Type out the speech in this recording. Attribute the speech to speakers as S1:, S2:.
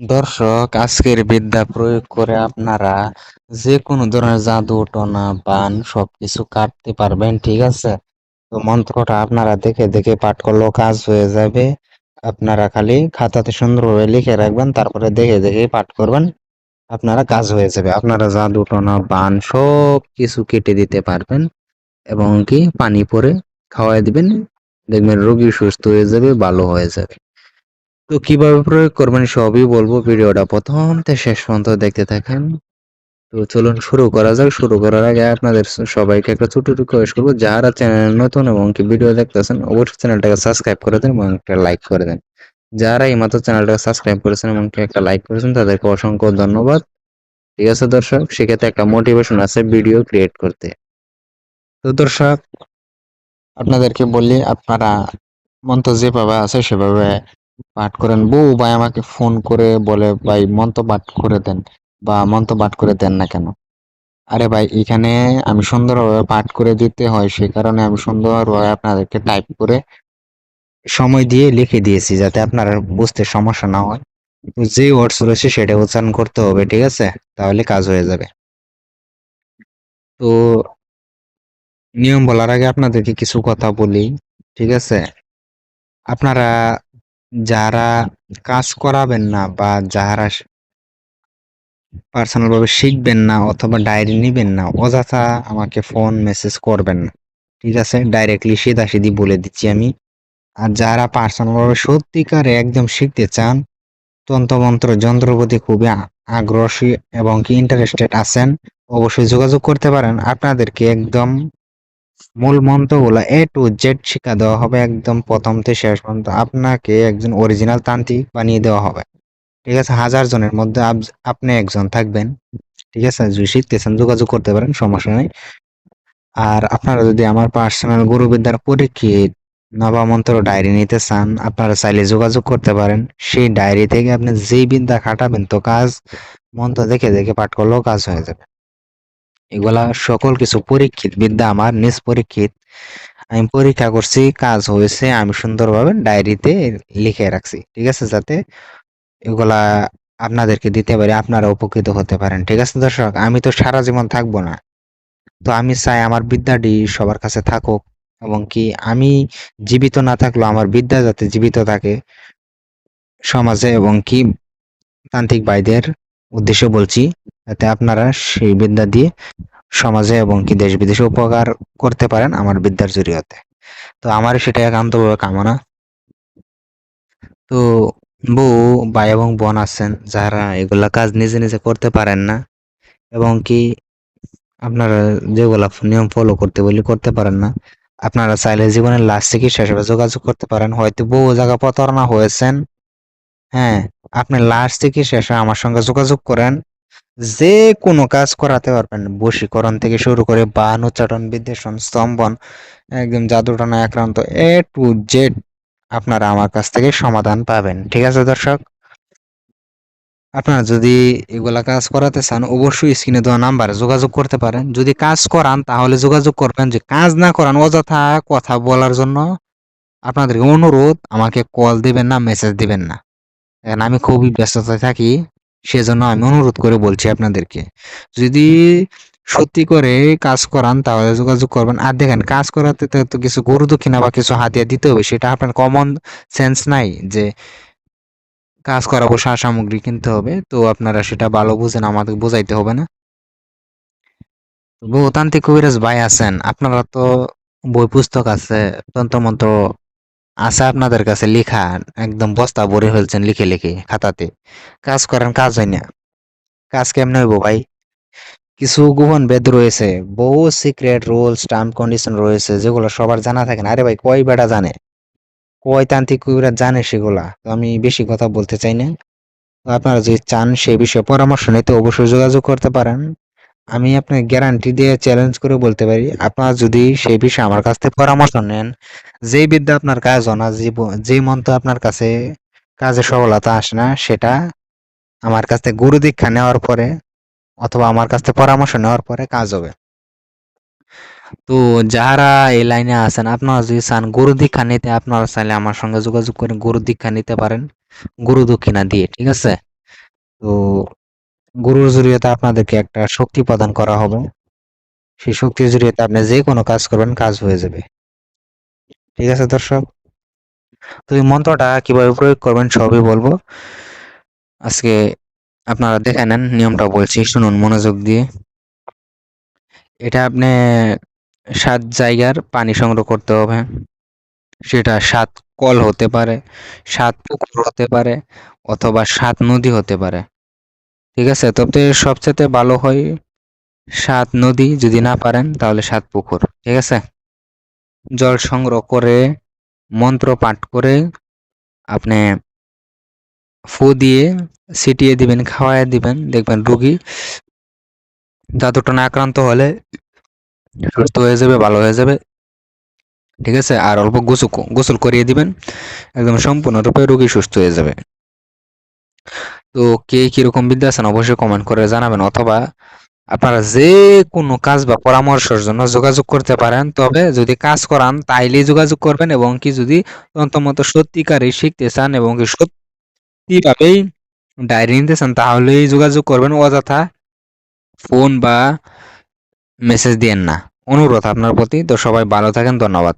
S1: দর্শক, আজকের বিদ্যা প্রয়োগ করে আপনারা যে কোনো ধরনের জাদু, টনা বান সবকিছু কাটতে পারবেন, ঠিক আছে? তো মন্ত্রটা আপনারা দেখে দেখে পাঠ করলেও কাজ হয়ে যাবে। আপনারা খালি খাতাতে সুন্দরভাবে লিখে রাখবেন, তারপরে দেখে দেখে পাঠ করবেন, আপনারা কাজ হয়ে যাবে। আপনারা জাদু, টনা বান সব কিছু কেটে দিতে পারবেন এবং কি পানি পরে খাওয়াই দিবেন। দেখবেন রোগী সুস্থ হয়ে যাবে, ভালো হয়ে যাবে। তো কীভাবে প্রয়োগ করবেন সবই বলব ভিডিওটা প্রথম থেকে শেষ পর্যন্ত দেখতে থাকেন। তো চলুন শুরু করা যাক। শুরু করার আগে আপনাদের সবাইকে একটা ছোট রিকোয়েস্ট করব। যারা চ্যানেল নতুন এবং কি ভিডিও দেখতেছেন, অবশ্যই চ্যানেলটাকে সাবস্ক্রাইব করে দেন এবং একটা লাইক করে দেন। যারা এই মাত্র চ্যানেলটাকে সাবস্ক্রাইব করেছেন এবং একটা লাইক করেছেন, তাদেরকে অসংখ্য ধন্যবাদ। ঠিক আছে দর্শক, সেক্ষেত্রে একটা মোটিভেশন আছে ভিডিও ক্রিয়েট করতে। তো দর্শক, আপনাদেরকে বললি আপনারা মন্ত্র যেভাবে আছে সেভাবে পাঠ করেন। বউ, ভাই আমাকে ফোন করে বলে, ভাই মন্ত্র পাঠ করে দেন বা মন্ত্র পাঠ করে দেন না কেন? আরে ভাই, এখানে আমি সুন্দরভাবে পাঠ করে দিতে হয়, সে কারণে আমি সুন্দরভাবে আপনাদেরকে টাইপ করে সময় দিয়ে লিখে দিয়েছি যাতে আপনারা বুঝতে সমস্যা না হয়। যে ওয়ার্ডস রয়েছে সেটা উচ্চারণ করতে হবে, ঠিক আছে? তাহলে কাজ হয়ে যাবে। তো নিয়ম বলার আগে আপনাদেরকে কিছু কথা বলি, ঠিক আছে? আপনারা যারা কাজ করাবেন না বা যারা পার্সোনাল ভাবে শিখবেন না অথবা ডায়েরি নেবেন না, অযথা আমাকে ফোন মেসেজ করবেন না। ঠিক আছে? ডাইরেক্টলি সিধা সিধি বলে দিচ্ছি আমি। আর যারা পার্সোনাল ভাবে সত্যিকারে একদম শিখতে চান তন্ত্রমন্ত্র যন্ত্র প্রতি খুবই আগ্রহী এবং কি ইন্টারেস্টেড আছেন, অবশ্যই যোগাযোগ করতে পারেন। আপনাদেরকে একদম মূল মন্ত্রগুলো এ টু জেড শিক্ষা দেওয়া হবে একদম প্রথম থেকে শেষ পর্যন্ত। আপনাকে একজন অরিজিনাল তান্ত্রিক বানিয়ে দেওয়া হবে। ঠিক আছে? হাজার জনের মধ্যে আপনি একজন থাকবেন। ঠিক আছে? শিখতেছেন, যোগাযোগ করতে পারেন, সমস্যা নেই। আর আপনারা যদি আমার পার্সোনাল গুরুবিদ্যার পরীক্ষিত নবামন্ত্র ডায়েরি নিতে চান, আপনারা চাইলে যোগাযোগ করতে পারেন। সেই ডায়েরি থেকে আপনি যেই বিদ্যা খাটাবেন, তো কাজ মন্ত্র দেখে দেখে পাঠ করলেও কাজ হয়ে যাবে। এগুলা সকল কিছু পরীক্ষিত, বিদ্যা আমার নিজ পরীক্ষিত। আমি পরীক্ষা করছি, কাজ হয়েছে, আমি সুন্দরভাবে ডায়েরিতে লিখে রাখছি, ঠিক আছে? যাতে এগুলা আপনাদেরকে দিতে পারি, আপনারা উপকৃত হতে পারেন, ঠিক আছে দর্শক? আমি তো সারা জীবন থাকব না। তো আমি চাই আমার বিদ্যাটি সবার কাছে থাকুক এবং কি আমি জীবিত না থাকলেও আমার বিদ্যা যাতে জীবিত থাকে সমাজে এবং কি তান্ত্রিক ভাইদের উদ্দেশ্যে বলছি যাতে আপনারা সেই বিদ্যা দিয়ে সমাজে এবং কি দেশ বিদেশে উপকার করতে পারেন আমার বিদ্যার জরিয়তে। তো আমার সেটা একান্তভাবে কামনা। তো বউ, ভাই এবং বোন আছেন, যারা এগুলা কাজ নিজে নিজে করতে পারেন না এবং কি আপনারা যেগুলা নিয়ম ফলো করতে বলি করতে পারেন না, আপনারা চাইলে জীবনের লাস্ট থেকে শেষে যোগাযোগ করতে পারেন। হয়তো বহু জায়গা প্রতারণা হয়েছেন হ্যাঁ আপনি লাস্ট থেকে শেষে আমার সঙ্গে যোগাযোগ করেন? যে কোনো কাজ করাতে পারবেন। বশীকরণ থেকে শুরু করে বান উচ্চাটন বিদ্বেষণ, স্তম্ভন, একদম জাদুটনা আক্রান্ত এ টু জেড আপনারা আমার কাছ থেকে সমাধান পাবেন। ঠিক আছে দর্শক? আপনারা যদি এগুলা কাজ করাতে চান, অবশ্যই স্ক্রিনে দেওয়া নাম্বারে যোগাযোগ করতে পারেন। যদি কাজ করান, তাহলে যোগাযোগ করবেন যে কাজ না করান, অযথা কথা বলার জন্য আপনাদেরকে অনুরোধ, আমাকে কল দিবেন না মেসেজ দিবেন না। এখন আমি খুবই ব্যস্ততায় থাকি, সেজন্য আমি অনুরোধ করে বলছি আপনাদেরকে, যদি সত্যি করে কাজ করান তাহলে যোগাযোগ করবেন। আর দেখেন, কাজ করাতে তো কিছু গরু দক্ষিণা বা কিছু হাতিয়া দিতে হবে, সেটা আপনার কমন সেন্স নাই যে কাজ করাবো সার সামগ্রী কিনতে হবে, তো আপনারা সেটা ভালো বুঝেন, আমাদের বোঝাইতে হবে না। বহুতান্ত্রিক কবিরাজ ভাই আছেন, আপনারা তো বই পুস্তক আছে, তন্ত্রমন্ত্র আছে আপনাদের কাছে লেখা, একদম বস্তা ভরে ফেলছেন লিখে লিখে খাতাতে। কাজ করেন কাজ হয় না। কাজ কেমনে হইব ভাই? কিছু গোপন বেদ রয়েছে, বহু সিক্রেট রুলস টার্ম কন্ডিশন রয়েছে, যেগুলো সবার জানা থাকে না। আরে ভাই, কয় বেটা জানে? কয় তান্ত্রিক কবিরা জানে সেগুলা? তো আমি বেশি কথা বলতে চাই না। আপনারা যদি চান সেই বিষয়ে পরামর্শ নিতে, অবশ্যই যোগাযোগ করতে পারেন। আমি আপনার গ্যারান্টি দিয়ে চ্যালেঞ্জ করে বলতে পারি, আপনারা যদি সেই বিষয়ে আমার কাছ থেকে পরামর্শ নেন, যেই বিদ্যা আপনার কাজ হয় না যে মন্ত্র আপনার কাছে কাজে সফলতা আসে না, সেটা আমার কাছ থেকে গুরু দীক্ষা নেওয়ার পরে অথবা আমার কাছ থেকে পরামর্শ নেওয়ার পরে কাজ হবে। তো যারা এই লাইনে আছেন, আপনারা যদি চান গুরু দীক্ষা নিতে, আপনারা চাইলে আমার সঙ্গে যোগাযোগ করে গুরু দীক্ষা নিতে পারেন, গুরু দক্ষিণা দিয়ে, ঠিক আছে? তো গুরুর জরিয়তে আপনাদেরকে একটা শক্তি প্রদান করা হবে। সেই শক্তির জরিয়তে আপনি যে কোনো কাজ করবেন, কাজ হয়ে যাবে। ঠিক আছে, দর্শক? তো এই মন্ত্রটা কীভাবে প্রয়োগ করবেন সবই বলব। আজকে আপনারা দেখে নেন, নিয়মটা বলছি, শুনুন মনোযোগ দিয়ে। এটা আপনি সাত জায়গার পানি সংগ্রহ করতে হবে। সেটা সাত কল হতে পারে, সাত পুকুর হতে পারে, অথবা সাত নদী হতে পারে। ঠিক আছে? তবে সবচেয়ে ভালো হয় সাত নদী যদি না পারেন, তাহলে সাত পুকুর, ঠিক আছে? জল সংগ্রহ করে, মন্ত্র পাঠ করে আপনি ফু দিয়ে ছিটিয়ে দিবেন খাওয়াই দিবেন, দেখবেন রুগী জাদুটনা আক্রান্ত হলে সুস্থ হয়ে যাবে, ভালো হয়ে যাবে, ঠিক আছে? আর অল্প গোসল গোসল করিয়ে দিবেন, একদম সম্পূর্ণরূপে রোগী সুস্থ হয়ে যাবে। তো কে কীরকম বিদ্যা আছেন অবশ্যই কমেন্ট করে জানাবেন অথবা আপনারা যে কোনো কাজ বা পরামর্শের জন্য যোগাযোগ করতে পারেন। তবে যদি কাজ করান, তাইলেই যোগাযোগ করবেন এবং কি যদি তন্ত্রমত সত্যিকারই শিখতে চান এবং কি সত্যিভাবেই ডায়েরি নিতে চান, তাহলেই যোগাযোগ করবেন অযথা ফোন বা মেসেজ দিয়েন না। অনুরোধ আপনার প্রতি। তো সবাই ভালো থাকেন, ধন্যবাদ।